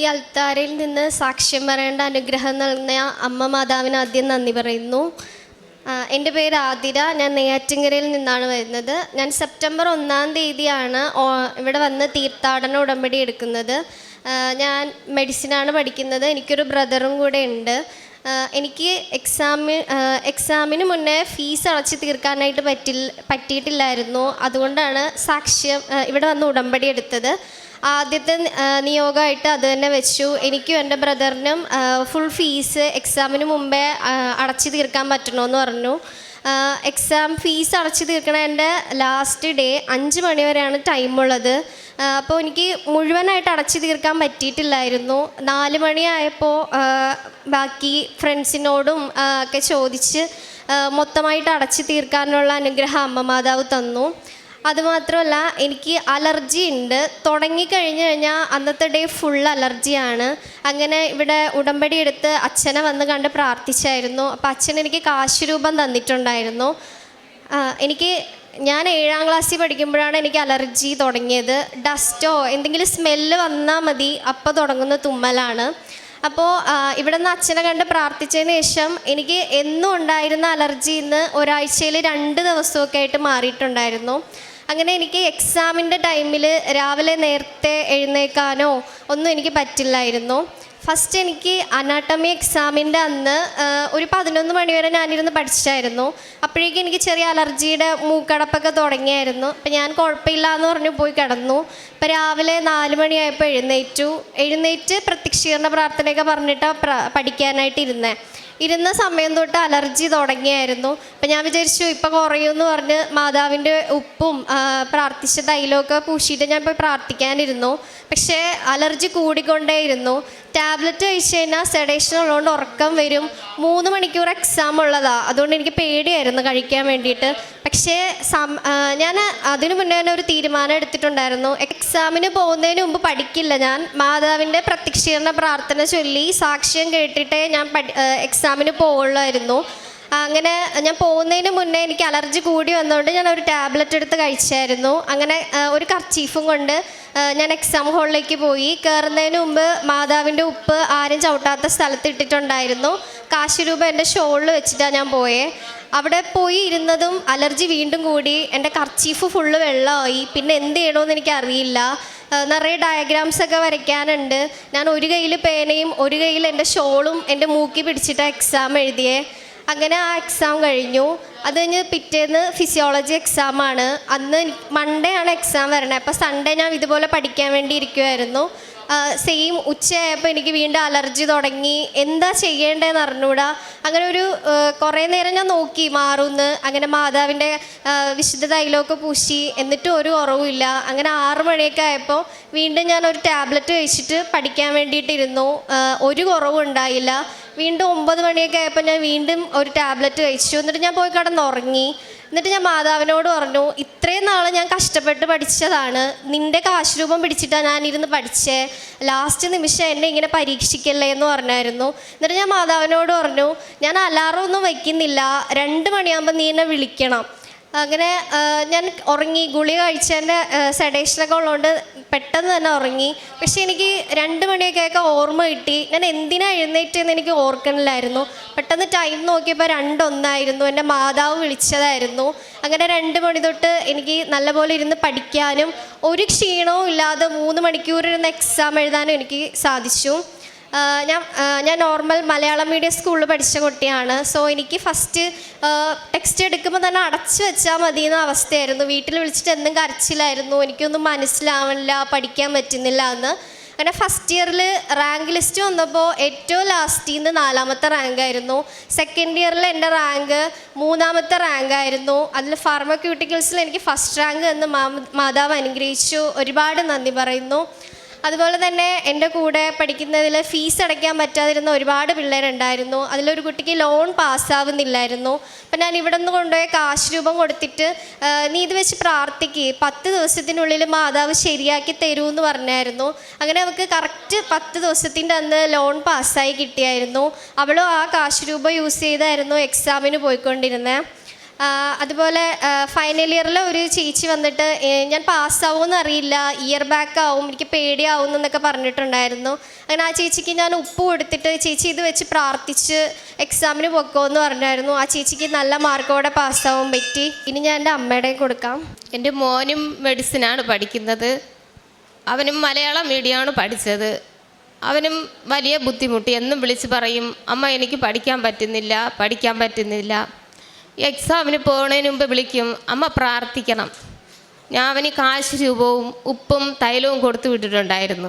ഈ അൽത്താരയിൽ നിന്ന് സാക്ഷ്യം പറയേണ്ട അനുഗ്രഹം നൽകുന്ന അമ്മ മാതാവിന് ആദ്യം നന്ദി പറയുന്നു. എന്റെ പേര് ആതിര. ഞാൻ നെയ്യാറ്റിങ്കരയിൽ നിന്നാണ് വരുന്നത്. ഞാൻ സെപ്റ്റംബർ ഒന്നാം തീയതിയാണ് ഇവിടെ വന്ന് തീർത്ഥാടന ഉടമ്പടി എടുക്കുന്നത്. ഞാൻ മെഡിസിനാണ് പഠിക്കുന്നത്. എനിക്കൊരു ബ്രദറും കൂടെ ഉണ്ട്. എനിക്ക് എക്സാമി എക്സാമിന് മുന്നേ ഫീസ് അടച്ച് തീർക്കാനായിട്ട് പറ്റി പറ്റിയിട്ടില്ലായിരുന്നു. അതുകൊണ്ടാണ് സാക്ഷ്യം ഇവിടെ വന്ന് ഉടമ്പടി എടുത്തത്. ആദ്യത്തെ നിയോഗമായിട്ട് അത് തന്നെ വെച്ചു. എനിക്കും എന്റെ ബ്രദറിനും ഫുൾ ഫീസ് എക്സാമിന് മുമ്പേ അടച്ചു തീർക്കാൻ പറ്റണമെന്ന് പറഞ്ഞു. എക്സാം ഫീസ് അടച്ചു തീർക്കണതിന്റെ ലാസ്റ്റ് ഡേ അഞ്ച് മണി വരെയാണ് ടൈമുള്ളത് അപ്പോൾ എനിക്ക് മുഴുവനായിട്ട് അടച്ചു തീർക്കാൻ പറ്റിയിട്ടില്ലായിരുന്നു. നാല് മണിയായപ്പോൾ ബാക്കി ഫ്രണ്ട്സിനോടും ഒക്കെ ചോദിച്ച് മൊത്തമായിട്ട് അടച്ചു തീർക്കാനുള്ള അനുഗ്രഹം അമ്മ മാതാവ് തന്നു. അതുമാത്രമല്ല എനിക്ക് അലർജി ഉണ്ട്. തുടങ്ങിക്കഴിഞ്ഞ് കഴിഞ്ഞാൽ അന്നത്തെ ഡേ ഫുൾ അലർജിയാണ്. അങ്ങനെ ഇവിടെ ഉടമ്പടി എടുത്ത് അച്ഛനെ വന്ന് കണ്ട് പ്രാർത്ഥിച്ചായിരുന്നു. അപ്പം അച്ഛൻ എനിക്ക് കാശ് രൂപം തന്നിട്ടുണ്ടായിരുന്നു എനിക്ക് ഞാൻ ഏഴാം ക്ലാസ്സിൽ പഠിക്കുമ്പോഴാണ് എനിക്ക് അലർജി തുടങ്ങിയത്. ഡസ്റ്റോ എന്തെങ്കിലും സ്മെല്ല് വന്നാൽ മതി. അപ്പോൾ തുടങ്ങുന്ന തുമ്മലാണ്. അപ്പോൾ ഇവിടെ നിന്ന് അച്ഛനെ കണ്ട് പ്രാർത്ഥിച്ചതിന് ശേഷം എനിക്ക് എന്നും ഉണ്ടായിരുന്ന അലർജി ഇന്ന് ഒരാഴ്ചയിൽ രണ്ട് ദിവസമൊക്കെ ആയിട്ട് മാറിയിട്ടുണ്ടായിരുന്നു. അങ്ങനെ എനിക്ക് എക്സാമിന്റെ ടൈമിൽ രാവിലെ നേരത്തെ എഴുന്നേക്കാനോ ഒന്നും എനിക്ക് പറ്റില്ലായിരുന്നു. ഫസ്റ്റ് എനിക്ക് അനാട്ടമി എക്സാമിന്റെ അന്ന് ഒരു പതിനൊന്ന് മണിവരെ ഞാനിരുന്ന് പഠിച്ചായിരുന്നു. അപ്പോഴേക്കും എനിക്ക് ചെറിയ അലർജിയുടെ മൂക്കടപ്പൊക്കെ തുടങ്ങിയായിരുന്നു. അപ്പം ഞാൻ കുഴപ്പമില്ല എന്ന് പറഞ്ഞു പോയി കിടന്നു. ഇപ്പം രാവിലെ നാല് മണിയായപ്പോൾ എഴുന്നേറ്റു. എഴുന്നേറ്റ് പ്രത്യക്ഷീകരണ പ്രാർത്ഥനയൊക്കെ പറഞ്ഞിട്ടാണ് പഠിക്കാനായിട്ട് ഇരുന്നേ ഇരുന്ന സമയം തൊട്ട് അലർജി തുടങ്ങിയായിരുന്നു. അപ്പം ഞാൻ വിചാരിച്ചു ഇപ്പം കുറയുമെന്ന് പറഞ്ഞ് മാതാവിന്റെ ഉപ്പും പ്രാർത്ഥിച്ച തൈലമൊക്കെ പൂശിയിട്ട് ഞാൻ ഇപ്പോൾ പ്രാർത്ഥിക്കാനിരുന്നു. പക്ഷേ അലർജി കൂടിക്കൊണ്ടേയിരുന്നു. ടാബ്ലറ്റ് കഴിച്ച് കഴിഞ്ഞാൽ സെഡേഷൻ ഉള്ളതുകൊണ്ട് ഉറക്കം വരും. മൂന്ന് മണിക്കൂർ എക്സാം ഉള്ളതാണ് അതുകൊണ്ട് എനിക്ക് പേടിയായിരുന്നു കഴിക്കാൻ വേണ്ടിയിട്ട്. പക്ഷേ ഞാൻ അതിനു മുന്നേ തന്നെ ഒരു തീരുമാനം എടുത്തിട്ടുണ്ടായിരുന്നു. എക്സാമിന് പോകുന്നതിന് മുമ്പ് പഠിക്കില്ല ഞാൻ. മാതാവിന്റെ പ്രത്യക്ഷീകരണ പ്രാർത്ഥന ചൊല്ലി സാക്ഷ്യം കേട്ടിട്ടേ ഞാൻ എക്സാമിന് പോകുള്ളായിരുന്നു അങ്ങനെ ഞാൻ പോകുന്നതിന് മുന്നേ എനിക്ക് അലർജി കൂടി വന്നതുകൊണ്ട് ഞാൻ ഒരു ടാബ്ലറ്റ് എടുത്ത് കഴിച്ചായിരുന്നു. അങ്ങനെ ഒരു കർച്ചീഫും കൊണ്ട് ഞാൻ എക്സാം ഹാളിലേക്ക് പോയി. കയറുന്നതിന് മുമ്പ് മാതാവിന്റെ ഉപ്പ് ആരും ചവിട്ടാത്ത സ്ഥലത്ത് ഇട്ടിട്ടുണ്ടായിരുന്നു. കാശ് രൂപ എന്റെ ഷോളിൽ വെച്ചിട്ടാണ് ഞാൻ പോയേ. അവിടെ പോയി ഇരുന്നതും അലർജി വീണ്ടും കൂടി. എന്റെ കർച്ചീഫ് ഫുള്ള് വെള്ളമായി. പിന്നെ എന്ത് ചെയ്യണമെന്ന് എനിക്കറിയില്ല. നിറയെ ഡയഗ്രാംസ് ഒക്കെ വരയ്ക്കാനുണ്ട്. ഞാൻ ഒരു കയ്യിൽ പേനയും ഒരു കയ്യിൽ എന്റെ ഷോളും എന്റെ മൂക്കി പിടിച്ചിട്ടാണ് എക്സാം എഴുതിയേ. അങ്ങനെ ആ എക്സാം കഴിഞ്ഞു. അത് കഴിഞ്ഞ് പിറ്റേന്ന് ഫിസിയോളജി എക്സാമാണ് അന്ന് മൺഡേ ആണ് എക്സാം വരണേ അപ്പോൾ സൺഡേ ഞാൻ ഇതുപോലെ പഠിക്കാൻ വേണ്ടി ഇരിക്കുമായിരുന്നു സെയിം ഉച്ചയായപ്പോൾ എനിക്ക് വീണ്ടും അലർജി തുടങ്ങി. എന്താ ചെയ്യേണ്ടതെന്ന് അറിഞ്ഞൂടാ. അങ്ങനെ ഒരു കുറേ നേരം ഞാൻ നോക്കി. മാറുമെന്ന് അങ്ങനെ മാതാവിന്റെ വിശുദ്ധ തൈലമൊക്കെ പൂശി. എന്നിട്ടും ഒരു കുറവുമില്ല അങ്ങനെ ആറ് മണിയൊക്കെ ആയപ്പോൾ വീണ്ടും ഞാൻ ഒരു ടാബ്ലറ്റ് കഴിച്ചിട്ട് പഠിക്കാൻ വേണ്ടിയിട്ടിരുന്നു ഒരു കുറവും ഉണ്ടായില്ല. വീണ്ടും ഒമ്പത് മണിയൊക്കെ ആയപ്പോൾ ഞാൻ വീണ്ടും ഒരു ടാബ്ലറ്റ് കഴിച്ചു. എന്നിട്ട് ഞാൻ പോയി കിടന്നുറങ്ങി. എന്നിട്ട് ഞാൻ മാതാവിനോട് പറഞ്ഞു ഇത്രയും നാൾ ഞാൻ കഷ്ടപ്പെട്ട് പഠിച്ചതാണ്. നിന്റെ കാശ് രൂപം പിടിച്ചിട്ടാണ് ഞാനിരുന്ന് പഠിച്ചേ. ലാസ്റ്റ് നിമിഷം എന്നെ ഇങ്ങനെ പരീക്ഷിക്കല്ലേ എന്ന് പറഞ്ഞായിരുന്നു. എന്നിട്ട് ഞാൻ മാതാവിനോട് പറഞ്ഞു ഞാൻ അലാറം ഒന്നും വയ്ക്കുന്നില്ല രണ്ട് മണിയാകുമ്പോൾ നീ എന്നെ വിളിക്കണം. അങ്ങനെ ഞാൻ ഉറങ്ങി. ഗുളി കഴിച്ചതിന്റെ സെഡേഷനൊക്കെ ഉള്ളതുകൊണ്ട് പെട്ടെന്ന് തന്നെ ഉറങ്ങി. പക്ഷെ എനിക്ക് രണ്ട് മണിയൊക്കെയൊക്കെ ഓർമ്മ കിട്ടി. ഞാൻ എന്തിനാ എഴുന്നേറ്റെന്ന് എനിക്ക് ഓർക്കണില്ലായിരുന്നു. പെട്ടെന്ന് ടൈം നോക്കിയപ്പോൾ രണ്ടൊന്നായിരുന്നു. എന്റെ മാതാവ് വിളിച്ചതായിരുന്നു. അങ്ങനെ രണ്ട് മണി തൊട്ട് എനിക്ക് നല്ലപോലെ ഇരുന്ന് പഠിക്കാനും ഒരു ക്ഷീണവും ഇല്ലാതെ മൂന്ന് മണിക്കൂർ ഇരുന്ന് എക്സാം എഴുതാനും എനിക്ക് സാധിച്ചു. ഞാൻ ഞാൻ നോർമൽ മലയാളം മീഡിയം സ്കൂളിൽ പഠിച്ച കുട്ടിയാണ്. സോ എനിക്ക് ഫസ്റ്റ് ടെക്സ്റ്റ് എടുക്കുമ്പോൾ തന്നെ അടച്ചു വെച്ചാൽ മതി എന്ന അവസ്ഥയായിരുന്നു. വീട്ടിൽ വിളിച്ചിട്ട് എന്നും കരച്ചിലായിരുന്നു. എനിക്കൊന്നും മനസ്സിലാവണില്ല പഠിക്കാൻ പറ്റുന്നില്ല എന്ന്. അങ്ങനെ ഫസ്റ്റ് ഇയറിൽ റാങ്ക് ലിസ്റ്റ് വന്നപ്പോൾ ഏറ്റവും ലാസ്റ്റിൽ നിന്ന് നാലാമത്തെ റാങ്ക് ആയിരുന്നു. സെക്കൻഡ് ഇയറിൽ എന്റെ റാങ്ക് മൂന്നാമത്തെ റാങ്ക് ആയിരുന്നു. അതിൽ ഫാർമക്യൂട്ടിക്കൽസിൽ എനിക്ക് ഫസ്റ്റ് റാങ്ക് എന്ന് മാതാവ് അനുഗ്രഹിച്ചു. ഒരുപാട് നന്ദി പറയുന്നു. അതുപോലെ തന്നെ എന്റെ കൂടെ പഠിക്കുന്നതിൽ ഫീസ് അടയ്ക്കാൻ പറ്റാതിരുന്ന ഒരുപാട് പിള്ളേരുണ്ടായിരുന്നു. അതിലൊരു കുട്ടിക്ക് ലോൺ പാസ്സാവുന്നില്ലായിരുന്നു അപ്പം ഞാൻ ഇവിടെ നിന്ന് കൊണ്ടുപോയ കാശ് രൂപം കൊടുത്തിട്ട് നീ ഇത് വെച്ച് പ്രാർത്ഥിക്ക്. പത്ത് ദിവസത്തിനുള്ളിൽ മാതാവ് ശരിയാക്കി തരൂ എന്ന് പറഞ്ഞായിരുന്നു. അങ്ങനെ അവൾക്ക് കറക്റ്റ് പത്ത് ദിവസത്തിന്റെ അന്ന് ലോൺ പാസ്സായി കിട്ടിയായിരുന്നു. അവളും ആ കാശ് രൂപ യൂസ് ചെയ്തായിരുന്നു എക്സാമിന് പോയിക്കൊണ്ടിരുന്നത് അതുപോലെ ഫൈനൽ ഇയറിൽ ഒരു ചേച്ചി വന്നിട്ട് ഞാൻ പാസ്സാവുമെന്ന് അറിയില്ല ഇയർ ബാക്ക് ആവും എനിക്ക് പേടിയാവും എന്നൊക്കെ പറഞ്ഞിട്ടുണ്ടായിരുന്നു. അങ്ങനെ ആ ചേച്ചിക്ക് ഞാൻ ഉപ്പ് കൊടുത്തിട്ട് ചേച്ചി ഇത് വെച്ച് പ്രാർത്ഥിച്ച് എക്സാമിന് പൊക്കോന്ന് പറഞ്ഞായിരുന്നു. ആ ചേച്ചിക്ക് നല്ല മാർക്കോടെ പാസ്സാവാൻ പറ്റി. ഇനി ഞാൻ എന്റെ അമ്മയുടെ കൊടുക്കാം. എന്റെ മോനും മെഡിസിനാണ് പഠിക്കുന്നത്. അവനും മലയാളം മീഡിയമാണ് പഠിച്ചത്. അവനും വലിയ ബുദ്ധിമുട്ടി. എന്നും വിളിച്ച് പറയും അമ്മ എനിക്ക് പഠിക്കാൻ പറ്റുന്നില്ല പഠിക്കാൻ പറ്റുന്നില്ല. എക്സാമിന് പോകുന്നതിന് മുമ്പ് വിളിക്കും. അമ്മ പ്രാർത്ഥിക്കണം. ഞാൻ അവന് കാശ് രൂപവും ഉപ്പും തൈലവും കൊടുത്തു വിട്ടിട്ടുണ്ടായിരുന്നു.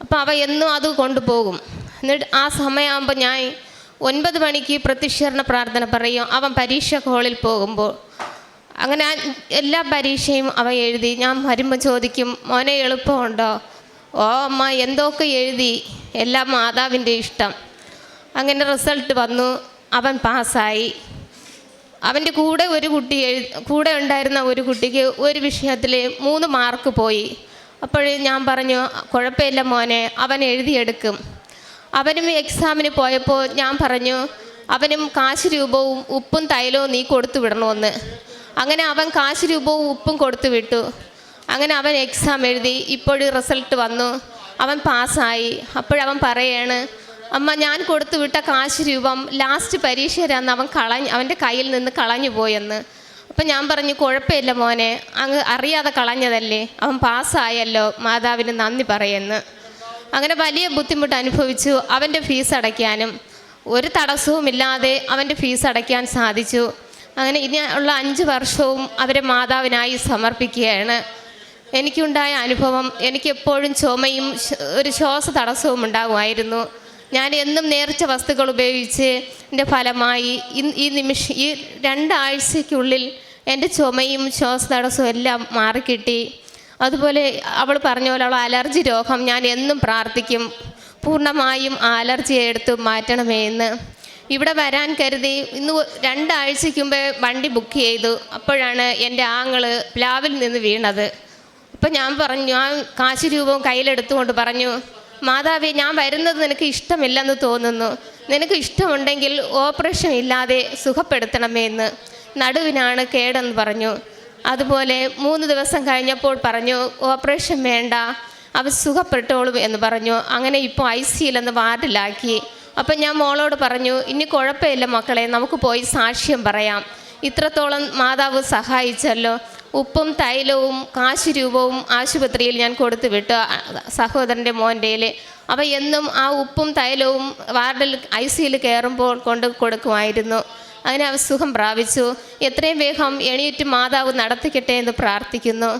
അപ്പോൾ അവ എന്നും അത് കൊണ്ടുപോകും. എന്നിട്ട് ആ സമയമാകുമ്പോൾ ഞാൻ ഒൻപത് മണിക്ക് പ്രത്യക്ഷരണ പ്രാർത്ഥന പറയും. അവൻ പരീക്ഷ ഹോളിൽ പോകുമ്പോൾ. അങ്ങനെ എല്ലാ പരീക്ഷയും അവ എഴുതി. ഞാൻ വരുമ്പോൾ ചോദിക്കും മോനെ എളുപ്പമുണ്ടോ? ഓ അമ്മ എന്തൊക്കെ എഴുതി? എല്ലാം മാതാവിന്റെ ഇഷ്ടം. അങ്ങനെ റിസൾട്ട് വന്നു. അവൻ പാസ്സായി അവന്റെ കൂടെ ഒരു കുട്ടി കൂടെ ഉണ്ടായിരുന്ന ഒരു കുട്ടിക്ക് ഒരു വിഷയത്തിൽ മൂന്ന് മാർക്ക് പോയി. അപ്പോഴേ ഞാൻ പറഞ്ഞു കുഴപ്പമില്ല മോനെ അവൻ എഴുതിയെടുക്കും. അവനും എക്സാമിന് പോയപ്പോൾ ഞാൻ പറഞ്ഞു അവനും കാശ് രൂപവും ഉപ്പും തൈലവും നീ കൊടുത്തു വിടണമെന്ന് അങ്ങനെ അവൻ കാശ് രൂപവും ഉപ്പും കൊടുത്തു വിട്ടു. അങ്ങനെ അവൻ എക്സാം എഴുതി ഇപ്പോഴും റിസൾട്ട് വന്നു. അവൻ പാസ്സായി. അപ്പോഴവൻ പറയാണ് അമ്മ ഞാൻ കൊടുത്തു വിട്ട കാശ് രൂപം ലാസ്റ്റ് പരീക്ഷ തരാന്ന് അവൻ കളഞ്ഞ് അവന്റെ കയ്യിൽ നിന്ന് കളഞ്ഞു പോയെന്ന്. അപ്പം ഞാൻ പറഞ്ഞു കുഴപ്പമില്ല മോനെ അങ്ങ് അറിയാതെ കളഞ്ഞതല്ലേ അവൻ പാസ്സായല്ലോ മാതാവിന് നന്ദി പറയുന്നു. അങ്ങനെ വലിയ ബുദ്ധിമുട്ട് അനുഭവിച്ചു അവന്റെ ഫീസ് അടയ്ക്കാനും. ഒരു തടസ്സവുമില്ലാതെ അവന്റെ ഫീസ് അടയ്ക്കാൻ സാധിച്ചു. അങ്ങനെ ഇനി ഉള്ള അഞ്ച് വർഷവും അവരെ മാതാവിനായി സമർപ്പിക്കുകയാണ്. എനിക്കുണ്ടായ അനുഭവം എനിക്കെപ്പോഴും ചുമയും ഒരു ശ്വാസ തടസ്സവും ഉണ്ടാകുമായിരുന്നു ഞാൻ എന്നും നേർച്ച വസ്തുക്കൾ ഉപയോഗിച്ച് എന്റെ ഫലമായി ഈ നിമിഷ ഈ രണ്ടാഴ്ചയ്ക്കുള്ളിൽ എന്റെ ചുമയും ശ്വാസ തടസ്സവും എല്ലാം മാറിക്കിട്ടി. അതുപോലെ അവൾ പറഞ്ഞ പോലെ അവൾ അലർജി രോഗം ഞാൻ എന്നും പ്രാർത്ഥിക്കും. പൂർണമായും ആ അലർജി എടുത്ത് മാറ്റണമേ എന്ന്. ഇവിടെ വരാൻ കരുതി ഇന്ന് രണ്ടാഴ്ചയ്ക്ക് മുമ്പേ വണ്ടി ബുക്ക് ചെയ്തു. അപ്പോഴാണ് എന്റെ ആങ്ങൾ പ്ലാവിൽ നിന്ന് വീണത്. അപ്പം ഞാൻ പറഞ്ഞു ആ കാശ് രൂപവും കയ്യിലെടുത്തുകൊണ്ട് പറഞ്ഞു മാതാവേ ഞാൻ വരുന്നത് നിനക്ക് ഇഷ്ടമില്ലെന്ന് തോന്നുന്നു. നിനക്ക് ഇഷ്ടമുണ്ടെങ്കിൽ ഓപ്പറേഷൻ ഇല്ലാതെ സുഖപ്പെടുത്തണമേ എന്ന് നടുവിനാണ് കേടെന്ന് പറഞ്ഞു. അതുപോലെ മൂന്ന് ദിവസം കഴിഞ്ഞപ്പോൾ പറഞ്ഞു ഓപ്പറേഷൻ വേണ്ട. അവ സുഖപ്പെട്ടോളും എന്ന് പറഞ്ഞു. അങ്ങനെ ഇപ്പോൾ ഐ സിയിലെന്ന് വാർഡിലാക്കി. അപ്പം ഞാൻ മോളോട് പറഞ്ഞു ഇനി കുഴപ്പമില്ല മക്കളെ നമുക്ക് പോയി സാക്ഷ്യം പറയാം. ഇത്രത്തോളം മാതാവ് സഹായിച്ചല്ലോ. ഉപ്പും തൈലവും കാശ് രൂപവും ആശുപത്രിയിൽ ഞാൻ കൊടുത്തു വിട്ടു. സഹോദരന്റെ മോന്റെയിൽ അപ്പോൾ എന്നും ആ ഉപ്പും തൈലവും വാർഡിൽ ഐ സിയിൽ കയറുമ്പോൾ കൊണ്ട് കൊടുക്കുമായിരുന്നു. അങ്ങനെ അവ സുഖം പ്രാപിച്ചു. എത്രയും വേഗം എണീറ്റ് മാതാവ് നടത്തിക്കട്ടെ എന്ന് പ്രാർത്ഥിക്കുന്നു.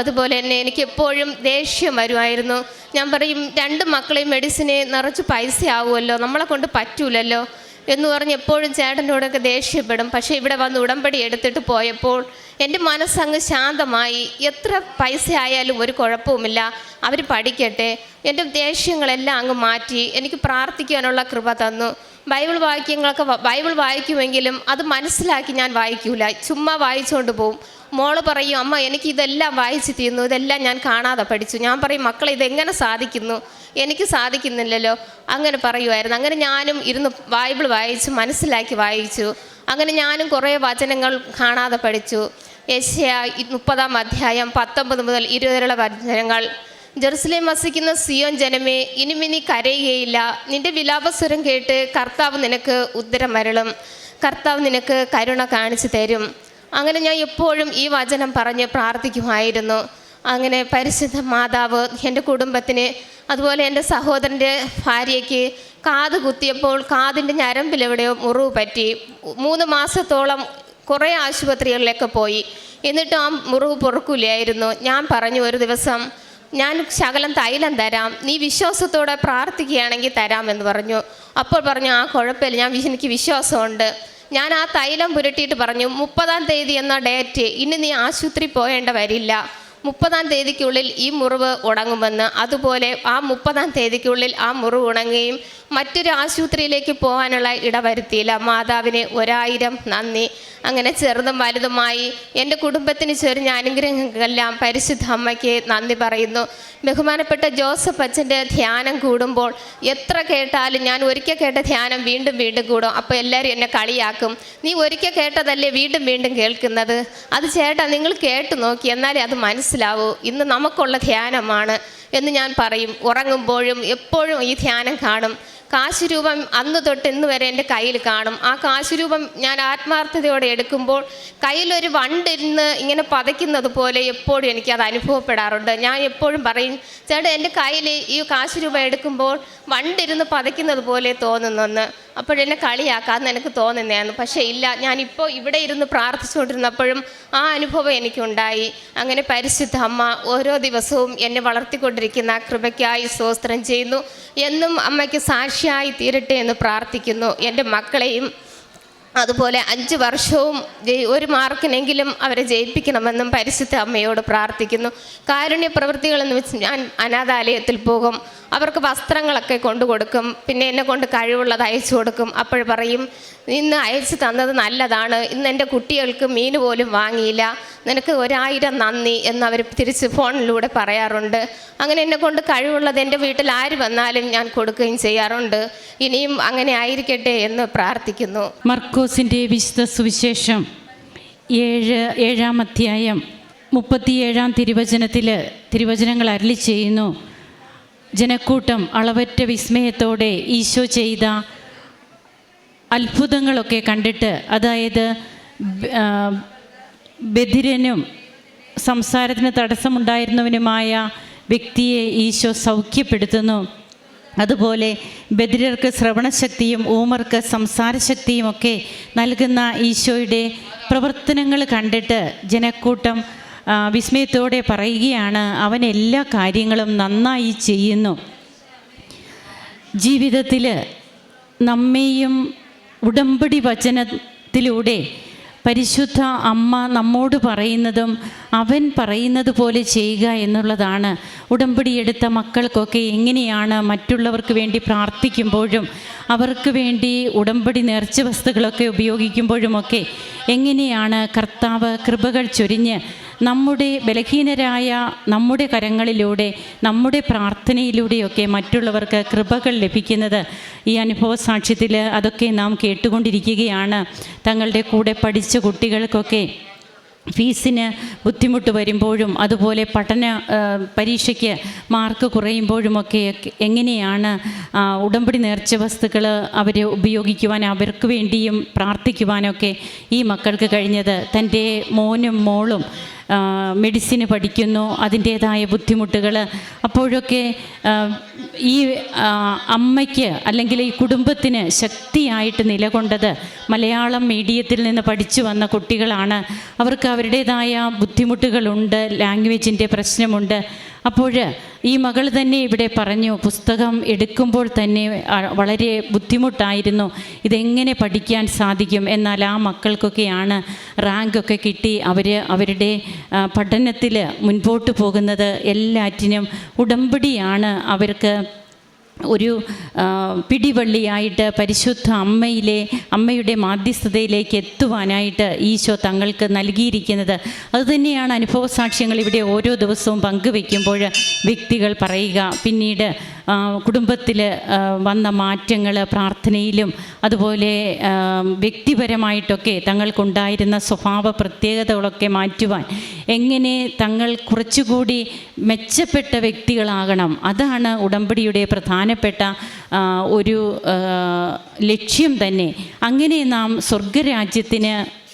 അതുപോലെ തന്നെ എനിക്ക് എപ്പോഴും ദേഷ്യം വരുമായിരുന്നു. ഞാൻ പറയും രണ്ട് മക്കളെയും മെഡിസിനെ നിറച്ച് പൈസ ആവുമല്ലോ നമ്മളെ കൊണ്ട് പറ്റൂലല്ലോ. എന്ന് പറഞ്ഞ് എപ്പോഴും ചേട്ടനോടൊക്കെ ദേഷ്യപ്പെടും. പക്ഷേ ഇവിടെ വന്ന് ഉടമ്പടി എടുത്തിട്ട് പോയപ്പോൾ എന്റെ മനസ്സങ്ങ് ശാന്തമായി. എത്ര പൈസ ആയാലും ഒരു കുഴപ്പവുമില്ല. അവർ പഠിക്കട്ടെ. എന്റെ ദേഷ്യങ്ങളെല്ലാം അങ്ങ് മാറ്റി. എനിക്ക് പ്രാർത്ഥിക്കാനുള്ള കൃപ തന്നു. ബൈബിൾ വാക്യങ്ങളൊക്കെ ബൈബിൾ വായിക്കുമെങ്കിലും അത് മനസ്സിലാക്കി ഞാൻ വായിക്കൂല. ചുമ്മാ വായിച്ചുകൊണ്ട് പോവും. മോൾ പറയും അമ്മ എനിക്ക് ഇതെല്ലാം വായിച്ച് തീർന്നു. ഇതെല്ലാം ഞാൻ കാണാതെ പഠിച്ചു. ഞാൻ പറയും മക്കളെ ഇതെങ്ങനെ സാധിക്കുന്നു? എനിക്ക് സാധിക്കുന്നില്ലല്ലോ. അങ്ങനെ പറയുമായിരുന്നു അങ്ങനെ ഞാനും ഇരുന്ന് ബൈബിൾ വായിച്ചു മനസ്സിലാക്കി വായിച്ചു. അങ്ങനെ ഞാനും കുറേ വചനങ്ങൾ കാണാതെ പഠിച്ചു. യശയ മുപ്പതാം അധ്യായം പത്തൊമ്പത് മുതൽ ഇരുപതിലുള്ള വചനങ്ങൾ. ജെറുസലേം വസിക്കുന്ന സിയോൻ ജനമേ ഇനിമിനി കരയുകയില്ല. നിന്റെ വിലാപസ്വരം കേട്ട് കർത്താവ് നിനക്ക് ഉത്തരം വരളും കർത്താവ് നിനക്ക് കരുണ കാണിച്ചു തരും. അങ്ങനെ ഞാൻ എപ്പോഴും ഈ വചനം പറഞ്ഞ് പ്രാർത്ഥിക്കുമായിരുന്നു. അങ്ങനെ പരിശുദ്ധ മാതാവ് എന്റെ കുടുംബത്തിന് അതുപോലെ എന്റെ സഹോദരന്റെ ഭാര്യയ്ക്ക് കാത് കുത്തിയപ്പോൾ കാതിന്റെ ഞരമ്പിലെവിടെയോ മുറിവ് പറ്റി. മൂന്ന് മാസത്തോളം കുറേ ആശുപത്രികളിലൊക്കെ പോയി. എന്നിട്ടും ആ മുറിവ് പൊറുക്കില്ലായിരുന്നു. ഞാൻ പറഞ്ഞു ഒരു ദിവസം ഞാൻ ശകലം തൈലം തരാം. നീ വിശ്വാസത്തോടെ പ്രാർത്ഥിക്കുകയാണെങ്കിൽ തരാമെന്ന് പറഞ്ഞു. അപ്പോൾ പറഞ്ഞു ആ കുഴപ്പമില്ല. ഞാൻ എനിക്ക് വിശ്വാസമുണ്ട്. ഞാൻ ആ തൈലം പുരട്ടിയിട്ട് പറഞ്ഞു മുപ്പതാം തീയതി എന്ന ഡേറ്റ്. ഇനി നീ ആശുപത്രി പോകേണ്ട വരില്ല. മുപ്പതാം തീയതിക്കുള്ളിൽ ഈ മുറിവ് ഉണങ്ങുമെന്ന് അതുപോലെ ആ മുപ്പതാം തീയതിക്കുള്ളിൽ ആ മുറിവ് ഉണങ്ങുകയും മറ്റൊരു ആശുപത്രിയിലേക്ക് പോകാനുള്ള ഇടവരുത്തിയില്ല. മാതാവിനെ ഒരായിരം നന്ദി. അങ്ങനെ ചെറുതും വലുതുമായി എന്റെ കുടുംബത്തിന് ചൊരിഞ്ഞ അനുഗ്രഹങ്ങളെല്ലാം പരിശുദ്ധ അമ്മയ്ക്ക് നന്ദി പറയുന്നു. ബഹുമാനപ്പെട്ട ജോസഫ് അച്ഛന്റെ ധ്യാനം കൂടുമ്പോൾ എത്ര കേട്ടാലും ഞാൻ ഒരിക്കൽ കേട്ട ധ്യാനം വീണ്ടും വീണ്ടും കൂടും. അപ്പോൾ എല്ലാവരും എന്നെ കളിയാക്കും. നീ ഒരിക്കൽ കേട്ടതല്ലേ വീണ്ടും വീണ്ടും കേൾക്കുന്നത്? അത് ചേട്ടാ നിങ്ങൾ കേട്ടു നോക്കി. എന്നാലേ അത് മനസ്സിലാവൂ ഇന്ന് നമുക്കുള്ള ധ്യാനമാണ് എന്ന് ഞാൻ പറയും. ഉറങ്ങുമ്പോഴും എപ്പോഴും ഈ ധ്യാനം കാണും. കാശുരൂപം അന്ന് തൊട്ട് ഇന്ന് വരെ എന്റെ കയ്യിൽ കാണും. ആ കാശുരൂപം ഞാൻ ആത്മാർത്ഥതയോടെ എടുക്കുമ്പോൾ കയ്യിലൊരു വണ്ടിരുന്ന് ഇങ്ങനെ പതയ്ക്കുന്നത് പോലെ എപ്പോഴും എനിക്കത് അനുഭവപ്പെടാറുണ്ട്. ഞാൻ എപ്പോഴും പറയും ചേട്ടാ എന്റെ കയ്യിൽ ഈ കാശുരൂപം രൂപ എടുക്കുമ്പോൾ വണ്ടിരുന്ന് പതയ്ക്കുന്നത് പോലെ തോന്നുന്നെന്ന് അപ്പോഴെന്നെ കളിയാക്കാമെന്ന് എനിക്ക് തോന്നുന്നതാണ് പക്ഷേ ഇല്ല ഞാനിപ്പോൾ ഇവിടെ ഇരുന്ന് പ്രാർത്ഥിച്ചുകൊണ്ടിരുന്നപ്പോഴും ആ അനുഭവം എനിക്കുണ്ടായി. അങ്ങനെ പരിശുദ്ധ അമ്മ ഓരോ ദിവസവും എന്നെ വളർത്തിക്കൊണ്ടിരിക്കുന്ന കൃപയ്ക്കായി സ്വസ്ത്രം ചെയ്യുന്നു. എന്നും അമ്മയ്ക്ക് സാക്ഷിയായി തീരട്ടെ എന്ന് പ്രാർത്ഥിക്കുന്നു. എന്റെ മക്കളെയും അതുപോലെ അഞ്ച് വർഷവും ഒരു മാർക്കിനെങ്കിലും അവരെ ജയിപ്പിക്കണമെന്നും പരിശുദ്ധ അമ്മയോട് പ്രാർത്ഥിക്കുന്നു. കാരുണ്യ പ്രവൃത്തികളെന്ന് വെച്ച് ഞാൻ അനാഥാലയത്തിൽ പോകും. അവർക്ക് വസ്ത്രങ്ങളൊക്കെ കൊണ്ടു കൊടുക്കും. പിന്നെ എന്നെ കൊണ്ട് കഴിവുള്ളത് അയച്ചു കൊടുക്കും. അപ്പോൾ പറയും ഇന്ന് അയച്ചു തന്നത് നല്ലതാണ്. ഇന്ന് എന്റെ കുട്ടികൾക്ക് മീൻ പോലും വാങ്ങിയില്ല. നിനക്ക് ഒരായിരം നന്ദി എന്ന് അവർ തിരിച്ച് ഫോണിലൂടെ പറയാറുണ്ട്. അങ്ങനെ എന്നെ കൊണ്ട് കഴിവുള്ളത് എന്റെ വീട്ടിൽ ആര് വന്നാലും ഞാൻ കൊടുക്കുകയും ചെയ്യാറുണ്ട്. ഇനിയും അങ്ങനെ ആയിരിക്കട്ടെ എന്ന് പ്രാർത്ഥിക്കുന്നു. മർക്കോസിന്റെ വിശുദ്ധ സുവിശേഷം ഏഴ് ഏഴാം അധ്യായം മുപ്പത്തിയേഴാം തിരുവചനത്തിൽ തിരുവചനങ്ങൾ അരളി ചെയ്യുന്നു. ജനക്കൂട്ടം അളവറ്റ വിസ്മയത്തോടെ ഈശോ ചെയ്ത അത്ഭുതങ്ങളൊക്കെ കണ്ടിട്ട് അതായത് ബധിരനും സംസാരത്തിന് തടസ്സമുണ്ടായിരുന്നവനുമായ വ്യക്തിയെ ഈശോ സൗഖ്യപ്പെടുത്തുന്നു. അതുപോലെ ബദിരർക്ക് ശ്രവണശക്തിയും ഊമർക്ക് സംസാരശക്തിയും ഒക്കെ നൽകുന്ന ഈശോയുടെ പ്രവർത്തനങ്ങൾ കണ്ടിട്ട് ജനക്കൂട്ടം വിസ്മയത്തോടെ പറയുകയാണ് അവൻ എല്ലാ കാര്യങ്ങളും നന്നായി ചെയ്യുന്നു. ജീവിതത്തിൽ നമ്മെയും ഉടമ്പടി വചനത്തിലൂടെ പരിശുദ്ധ അമ്മ നമ്മോട് പറയുന്നതും അവൻ പറയുന്നത് പോലെ ചെയ്യുക എന്നുള്ളതാണ് ഉടമ്പടി എടുത്ത മക്കൾക്കൊക്കെ എങ്ങനെയാണ് മറ്റുള്ളവർക്ക് വേണ്ടി പ്രാർത്ഥിക്കുമ്പോഴും അവർക്ക് വേണ്ടി ഉടമ്പടി നേർച്ച വസ്തുക്കളൊക്കെ ഉപയോഗിക്കുമ്പോഴുമൊക്കെ എങ്ങനെയാണ് കർത്താവ് കൃപകൾ ചൊരിഞ്ഞ് നമ്മുടെ ബലഹീനരായ നമ്മുടെ കരങ്ങളിലൂടെ നമ്മുടെ പ്രാർത്ഥനയിലൂടെയൊക്കെ മറ്റുള്ളവർക്ക് കൃപകൾ ലഭിക്കുന്നത് ഈ അനുഭവ സാക്ഷ്യത്തിൽ അതൊക്കെ നാം കേട്ടുകൊണ്ടിരിക്കുകയാണ്. തങ്ങളുടെ കൂടെ പഠിച്ച കുട്ടികൾക്കൊക്കെ ഫീസിന് ബുദ്ധിമുട്ട് വരുമ്പോഴും അതുപോലെ പഠന പരീക്ഷയ്ക്ക് മാർക്ക് കുറയുമ്പോഴുമൊക്കെ എങ്ങനെയാണ് ഉടമ്പടി നേർച്ച വസ്തുക്കൾ അവർ ഉപയോഗിക്കുവാൻ അവർക്ക് വേണ്ടിയും പ്രാർത്ഥിക്കുവാനൊക്കെ ഈ മക്കൾക്ക് കഴിഞ്ഞത്? തന്റെ മോനും മോളും മെഡിസിന് പഠിക്കുന്നു അതിന്റേതായ ബുദ്ധിമുട്ടുകൾ. അപ്പോഴൊക്കെ ഈ അമ്മയ്ക്ക് അല്ലെങ്കിൽ ഈ കുടുംബത്തിന് ശക്തിയായിട്ട് നിലകൊണ്ടത് മലയാളം മീഡിയത്തിൽ നിന്ന് പഠിച്ചു വന്ന കുട്ടികളാണ്. അവർക്ക് അവരുടേതായ ബുദ്ധിമുട്ടുകളുണ്ട് ലാംഗ്വേജിന്റെ പ്രശ്നമുണ്ട്. അപ്പോൾ ഈ മകൾ തന്നെ ഇവിടെ പറഞ്ഞു പുസ്തകം എടുക്കുമ്പോൾ തന്നെ വളരെ ബുദ്ധിമുട്ടായിരുന്നു. ഇതെങ്ങനെ പഠിക്കാൻ സാധിക്കും? എന്നാൽ ആ മക്കൾക്കൊക്കെയാണ് റാങ്കൊക്കെ കിട്ടി. അവർ അവരുടെ പഠനത്തിൽ മുൻപോട്ട് പോകുന്നത് എല്ലാറ്റിനും ഉടമ്പടിയാണ്. അവർക്ക് ഒരു പിടിവള്ളിയായിട്ട് പരിശുദ്ധ അമ്മയിലെ അമ്മയുടെ മാധ്യസ്ഥതയിലേക്ക് എത്തുവാനായിട്ട് ഈശോ തങ്ങൾക്ക് നൽകിയിരിക്കുന്നത്. അതുതന്നെയാണ് അനുഭവ സാക്ഷ്യങ്ങൾ ഇവിടെ ഓരോ ദിവസവും പങ്കുവെക്കുമ്പോൾ വ്യക്തികൾ പറയുക. പിന്നീട് കുടുംബത്തിൽ വന്ന മാറ്റങ്ങൾ പ്രാർത്ഥനയിലും അതുപോലെ വ്യക്തിപരമായിട്ടൊക്കെ തങ്ങൾക്കുണ്ടായിരുന്ന സ്വഭാവ പ്രത്യേകതകളൊക്കെ മാറ്റുവാൻ എങ്ങനെ തങ്ങൾ കുറച്ചുകൂടി മെച്ചപ്പെട്ട വ്യക്തികളാകണം. അതാണ് ഉടമ്പടിയുടെ പ്രധാനപ്പെട്ട ഒരു ലക്ഷ്യം തന്നെ. അങ്ങനെ നാം സ്വർഗരാജ്യത്തിന്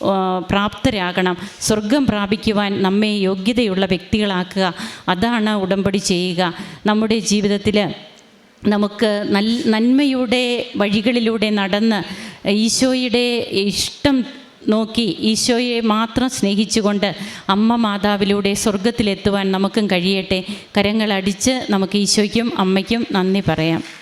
പ്രാപ്തരാകണം. സ്വർഗം പ്രാപിക്കുവാൻ നമ്മെ യോഗ്യതയുള്ള വ്യക്തികളാക്കുക. അതാണ് ഉടമ്പടി ചെയ്യുക. നമ്മുടെ ജീവിതത്തിൽ നമുക്ക് നന്മയുടെ വഴികളിലൂടെ നടന്ന് ഈശോയുടെ ഇഷ്ടം നോക്കി ഈശോയെ മാത്രം സ്നേഹിച്ചുകൊണ്ട് അമ്മ മാതാവിലൂടെ സ്വർഗത്തിലെത്തുവാൻ നമുക്കും കഴിയട്ടെ. കരങ്ങളടിച്ച് നമുക്ക് ഈശോയ്ക്കും അമ്മയ്ക്കും നന്ദി പറയാം.